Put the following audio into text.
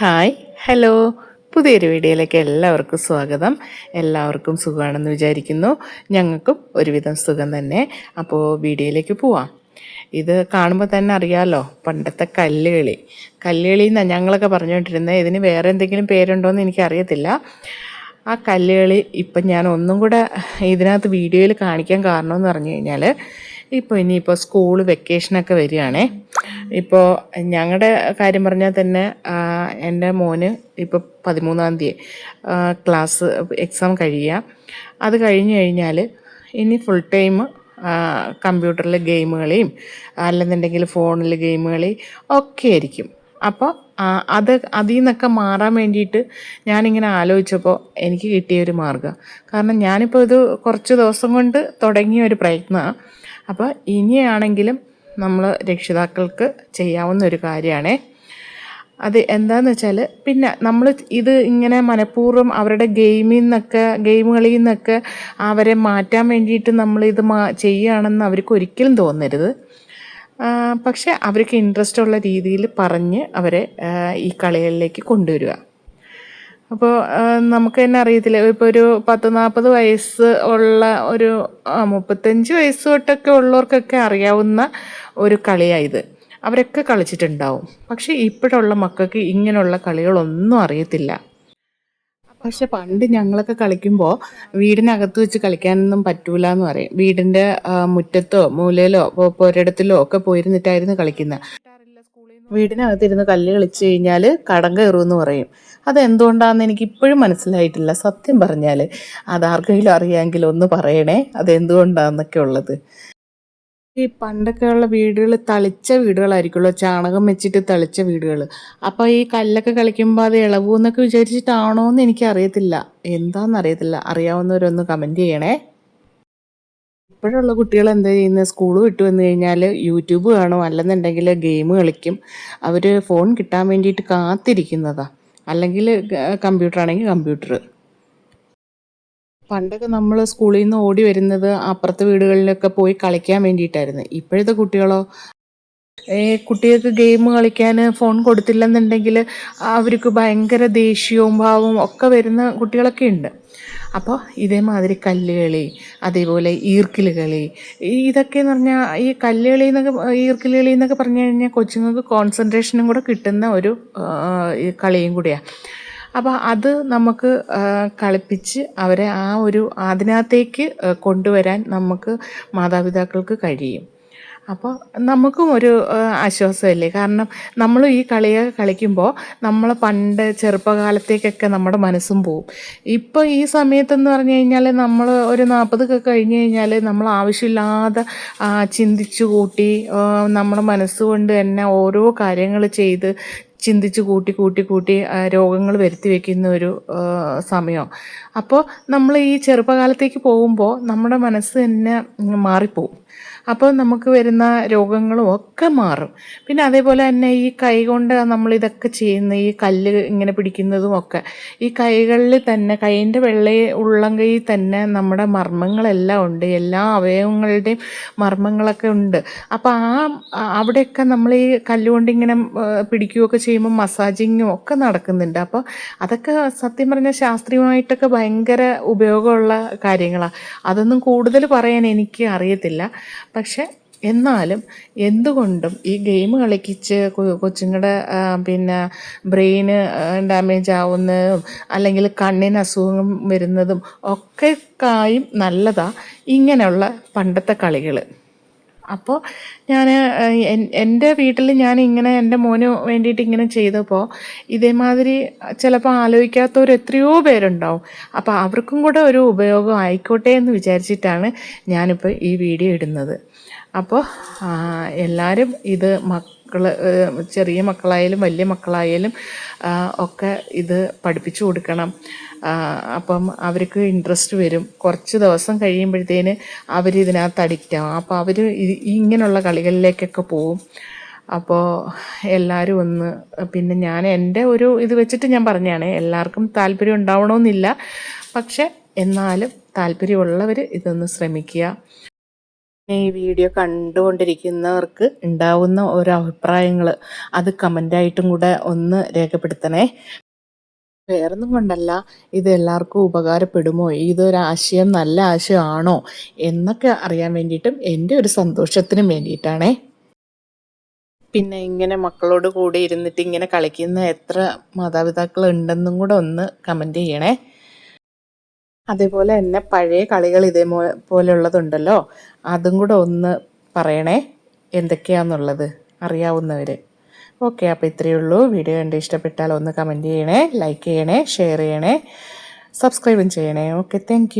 Hi hello. പുതിയൊരു വീഡിയോയിലേക്ക് എല്ലാവർക്കും സ്വാഗതം. എല്ലാവർക്കും സുഖമാണെന്ന് വിചാരിക്കുന്നു. ഞങ്ങൾക്കും ഒരുവിധം സുഖം തന്നെ. അപ്പോൾ വീഡിയോയിലേക്ക് പോവാം. ഇത് കാണുമ്പോൾ തന്നെ അറിയാമല്ലോ പണ്ടത്തെ കല്ലുകളി. കല്ലുകളി എന്നാണ് ഞങ്ങളൊക്കെ പറഞ്ഞുകൊണ്ടിരുന്നത്. ഇതിന് വേറെ എന്തെങ്കിലും പേരുണ്ടോ എന്ന് എനിക്കറിയത്തില്ല. ആ കല്ലുകളി ഇപ്പം ഞാൻ ഒന്നും കൂടെ ഇതിനകത്ത് വീഡിയോയിൽ കാണിക്കാൻ കാരണമെന്ന് പറഞ്ഞു കഴിഞ്ഞാൽ ഇപ്പോൾ ഇനിയിപ്പോൾ സ്കൂൾ വെക്കേഷനൊക്കെ വരികയാണേ. ഇപ്പോൾ ഞങ്ങളുടെ കാര്യം പറഞ്ഞാൽ തന്നെ എന്റെ മോന് ഇപ്പോൾ പതിമൂന്നാം തീയതി ക്ലാസ് എക്സാം കഴിയുക അത് കഴിഞ്ഞ് കഴിഞ്ഞാൽ ഇനി ഫുൾ ടൈം കമ്പ്യൂട്ടറിൽ ഗെയിം കളിയും അല്ലെന്നുണ്ടെങ്കിൽ ഫോണിൽ ഗെയിം കളി ഒക്കെ ആയിരിക്കും. അപ്പോൾ അത് അതിൽ നിന്നൊക്കെ മാറാൻ വേണ്ടിയിട്ട് ഞാനിങ്ങനെ ആലോചിച്ചപ്പോൾ എനിക്ക് കിട്ടിയ ഒരു മാർഗം. കാരണം ഞാനിപ്പോൾ ഇത് കുറച്ച് ദിവസം കൊണ്ട് തുടങ്ങിയ ഒരു പ്രയത്നമാണ് അപ്പോൾ ഇനിയാണെങ്കിലും നമ്മൾ രക്ഷിതാക്കൾക്ക് ചെയ്യാവുന്ന ഒരു കാര്യമാണേ അത് എന്താന്ന് വെച്ചാൽ പിന്നെ നമ്മൾ ഇത് ഇങ്ങനെ മനഃപൂർവം അവരുടെ ഗെയിമിൽ നിന്നൊക്കെ ഗെയിമുകളിൽ നിന്നൊക്കെ അവരെ മാറ്റാൻ വേണ്ടിയിട്ട് നമ്മളിത് മാ ചെയ്യുകയാണെന്ന് അവർക്ക് ഒരിക്കലും തോന്നരുത്. പക്ഷേ പക്ഷെ അവർക്ക് ഇൻട്രസ്റ്റ് ഉള്ള രീതിയിൽ പറഞ്ഞ് അവരെ ഈ കളികളിലേക്ക് കൊണ്ടുവരിക. അപ്പോൾ നമുക്ക് തന്നെ അറിയത്തില്ല. ഇപ്പോൾ ഒരു പത്ത് നാൽപ്പത് വയസ്സ് ഉള്ള ഒരു മുപ്പത്തഞ്ച് വയസ്സ് തൊട്ടൊക്കെ ഉള്ളവർക്കൊക്കെ അറിയാവുന്ന ഒരു കളിയായത് അവരൊക്കെ കളിച്ചിട്ടുണ്ടാവും. പക്ഷേ ഇപ്പോഴുള്ള മക്കൾക്ക് ഇങ്ങനെയുള്ള കളികളൊന്നും അറിയത്തില്ല. പക്ഷെ പണ്ട് ഞങ്ങളൊക്കെ കളിക്കുമ്പോൾ വീടിനകത്ത് വെച്ച് കളിക്കാനൊന്നും പറ്റൂല എന്ന് പറയും വീടിന്റെ മുറ്റത്തോ മൂലയിലോ പുരയിടത്തിലോ ഒക്കെ പോയിരുന്നിട്ടായിരുന്നു കളിക്കുന്നത് വീടിനകത്തിരുന്ന് കല്ല് കളിച്ചു കഴിഞ്ഞാൽ കടം കയറുമെന്ന് പറയും. അതെന്തുകൊണ്ടാണെന്ന് എനിക്ക് ഇപ്പോഴും മനസ്സിലായിട്ടില്ല. സത്യം പറഞ്ഞാൽ അതാർക്കെങ്കിലും അറിയാമെങ്കിൽ ഒന്ന് പറയണേ. അതെന്തുകൊണ്ടാണെന്നൊക്കെ ഉള്ളത്. ഈ പണ്ടൊക്കെയുള്ള വീടുകൾ തളിച്ച വീടുകളായിരിക്കുമല്ലോ. ചാണകം വെച്ചിട്ട് തളിച്ച വീടുകൾ അപ്പോൾ ഈ കല്ലൊക്കെ കളിക്കുമ്പോൾ അത് ഇളവൂന്നൊക്കെ വിചാരിച്ചിട്ടാണോ എന്ന് എനിക്കറിയത്തില്ല. എന്താണെന്നറിയത്തില്ല അറിയാവുന്നവരൊന്ന് കമന്റ് ചെയ്യണേ. ഇപ്പോഴുള്ള കുട്ടികൾ എന്താ ചെയ്യുന്നത് സ്കൂൾ വിട്ടു വന്നു കഴിഞ്ഞാൽ യൂട്യൂബ് കാണും. അല്ലെന്നുണ്ടെങ്കിൽ ഗെയിം കളിക്കും. അവർ ഫോൺ കിട്ടാൻ വേണ്ടിയിട്ട് കാത്തിരിക്കുന്നതാ. അല്ലെങ്കിൽ കമ്പ്യൂട്ടർ ആണെങ്കിൽ കമ്പ്യൂട്ടർ പണ്ടൊക്കെ നമ്മൾ സ്കൂളിൽ നിന്ന് ഓടി വരുന്നത് അപ്പുറത്തെ വീടുകളിലൊക്കെ പോയി കളിക്കാൻ വേണ്ടിയിട്ടായിരുന്നു. ഇപ്പോഴത്തെ കുട്ടികളോ? കുട്ടികൾക്ക് ഗെയിം കളിക്കാൻ ഫോൺ കൊടുത്തില്ലെന്നുണ്ടെങ്കിൽ അവർക്ക് ഭയങ്കര ദേഷ്യവും ഭാവവും ഒക്കെ വരുന്ന കുട്ടികളൊക്കെ ഉണ്ട്. അപ്പോൾ ഇതേമാതിരി കല്ലുകളി അതേപോലെ ഈർക്കിൽ ഇതൊക്കെ എന്ന് പറഞ്ഞാൽ ഈ കല്ലുകളി എന്നൊക്കെ ഈർക്കിൽ കളി എന്നൊക്കെ പറഞ്ഞു കഴിഞ്ഞാൽ കൊച്ചുങ്ങൾക്ക് കോൺസെൻട്രേഷനും കൂടെ കിട്ടുന്ന ഒരു കളിയും കൂടിയാണ് അപ്പോൾ അത് നമുക്ക് കളിപ്പിച്ച് അവരെ ആ ഒരു അതിനകത്തേക്ക് കൊണ്ടുവരാൻ നമുക്ക് മാതാപിതാക്കൾക്ക് കഴിയും. അപ്പോൾ നമുക്കും ഒരു ആശ്വാസമല്ലേ? കാരണം നമ്മൾ ഈ കളിയൊക്കെ കളിക്കുമ്പോൾ നമ്മൾ പണ്ട് ചെറുപ്പകാലത്തേക്കൊക്കെ നമ്മുടെ മനസ്സും പോവും. ഇപ്പോൾ ഈ സമയത്തെന്ന് പറഞ്ഞു കഴിഞ്ഞാൽ നമ്മൾ ഒരു നാൽപ്പതൊക്കെ കഴിഞ്ഞ് കഴിഞ്ഞാൽ നമ്മൾ ആവശ്യമില്ലാതെ ചിന്തിച്ചു കൂട്ടി നമ്മുടെ മനസ്സുകൊണ്ട് തന്നെ ഓരോ കാര്യങ്ങൾ ചെയ്ത് ചിന്തിച്ച് കൂട്ടി കൂട്ടി കൂട്ടി രോഗങ്ങൾ വരുത്തി വയ്ക്കുന്ന ഒരു സമയം. അപ്പോൾ നമ്മൾ ഈ ചെറുപ്പകാലത്തേക്ക് പോകുമ്പോൾ നമ്മുടെ മനസ്സ് തന്നെ മാറിപ്പോവും. അപ്പോൾ നമുക്ക് വരുന്ന രോഗങ്ങളും ഒക്കെ മാറും. പിന്നെ അതേപോലെ തന്നെ ഈ കൈ കൊണ്ട് നമ്മൾ ഇതൊക്കെ ചെയ്യുന്ന ഈ കല്ല് ഇങ്ങനെ പിടിക്കുന്നതും ഒക്കെ ഈ കൈകളിൽ തന്നെ കൈയിന്റെ വെള്ള ഉള്ളം കൈയിൽ തന്നെ നമ്മുടെ മർമ്മങ്ങളെല്ലാം ഉണ്ട്. എല്ലാ അവയവങ്ങളുടെയും മർമ്മങ്ങളൊക്കെ ഉണ്ട്. അപ്പോൾ ആ അവിടെയൊക്കെ നമ്മൾ ഈ കല്ലുകൊണ്ട് ഇങ്ങനെ പിടിക്കുകയൊക്കെ ചെയ്യുമ്പോൾ മസാജിങ്ങും ഒക്കെ നടക്കുന്നുണ്ട്. അപ്പോൾ അതൊക്കെ സത്യം പറഞ്ഞാൽ ശാസ്ത്രീയമായിട്ടൊക്കെ ഭയങ്കര ഉപയോഗമുള്ള കാര്യങ്ങളാണ് അതൊന്നും കൂടുതൽ പറയാൻ എനിക്ക് അറിയത്തില്ല. പക്ഷെ എന്നാലും എന്തുകൊണ്ടും ഈ ഗെയിം കളിക്കിച്ച് കൊച്ചുങ്ങളുടെ പിന്നെ ബ്രെയിന് ഡാമേജ് ആവുന്നതും അല്ലെങ്കിൽ കണ്ണിന് അസുഖം വരുന്നതും ഒക്കെക്കായും നല്ലതാണ് ഇങ്ങനെയുള്ള പണ്ടത്തെ കളികൾ അപ്പോൾ ഞാൻ എന്റെ വീട്ടിൽ ഞാൻ ഇങ്ങനെ എന്റെ മോന് വേണ്ടിയിട്ട് ഇങ്ങനെ ചെയ്തപ്പോൾ ഇതേമാതിരി ചിലപ്പോൾ ആലോചിക്കാത്തവർ എത്രയോ പേരുണ്ടാവും. അപ്പോൾ അവർക്കും കൂടെ ഒരു ഉപയോഗം ആയിക്കോട്ടെ എന്ന് വിചാരിച്ചിട്ടാണ് ഞാനിപ്പോൾ ഈ വീഡിയോ ഇടുന്നത്. അപ്പോൾ എല്ലാവരും ഇത് മക്കൾ ചെറിയ മക്കളായാലും വലിയ മക്കളായാലും ഒക്കെ ഇത് പഠിപ്പിച്ചു കൊടുക്കണം. അപ്പം അവർക്ക് ഇൻട്രസ്റ്റ് വരും. കുറച്ച് ദിവസം കഴിയുമ്പോഴത്തേന് അവർ ഇതിനകത്ത് അഡിക്റ്റ് ആവും. അപ്പോൾ അവർ ഇങ്ങനെയുള്ള കളികളിലേക്കൊക്കെ പോവും. അപ്പോൾ എല്ലാവരും ഒന്ന് പിന്നെ ഞാൻ എന്റെ ഒരു ഇത് വെച്ചിട്ട് ഞാൻ പറഞ്ഞതാണ് എല്ലാവർക്കും താല്പര്യം ഉണ്ടാവണമെന്നില്ല. പക്ഷെ എന്നാലും താല്പര്യമുള്ളവർ ഇതൊന്ന് ശ്രമിക്കുക. ഈ വീഡിയോ കണ്ടുകൊണ്ടിരിക്കുന്നവർക്ക് ഉണ്ടാവുന്ന ഓരോ അഭിപ്രായങ്ങൾ അത് കമന്റായിട്ടും കൂടെ ഒന്ന് രേഖപ്പെടുത്തണേ. വേറൊന്നും കൊണ്ടല്ല ഇത് എല്ലാവർക്കും ഉപകാരപ്പെടുമോ? ഇതൊരാശയം നല്ല ആശയമാണോ? എന്നൊക്കെ അറിയാൻ വേണ്ടിയിട്ടും എന്റെ ഒരു സന്തോഷത്തിനും വേണ്ടിയിട്ടാണേ. പിന്നെ ഇങ്ങനെ മക്കളോട് കൂടി ഇരുന്നിട്ട് ഇങ്ങനെ കളിക്കുന്ന എത്ര മാതാപിതാക്കൾ ഉണ്ടെന്നും കൂടെ ഒന്ന് കമന്റ് ചെയ്യണേ. അതേപോലെ തന്നെ പഴയ കളികൾ ഇതേ പോലെയുള്ളതുണ്ടല്ലോ. അതും കൂടെ ഒന്ന് പറയണേ. എന്തൊക്കെയാണെന്നുള്ളത് അറിയാവുന്നവർ ഓക്കെ അപ്പോൾ ഇത്രയേ ഉള്ളൂ. വീഡിയോ കണ്ട് ഇഷ്ടപ്പെട്ടാൽ ഒന്ന് കമന്റ് ചെയ്യണേ ലൈക്ക് ചെയ്യണേ ഷെയർ ചെയ്യണേ സബ്സ്ക്രൈബും ചെയ്യണേ. Okay thank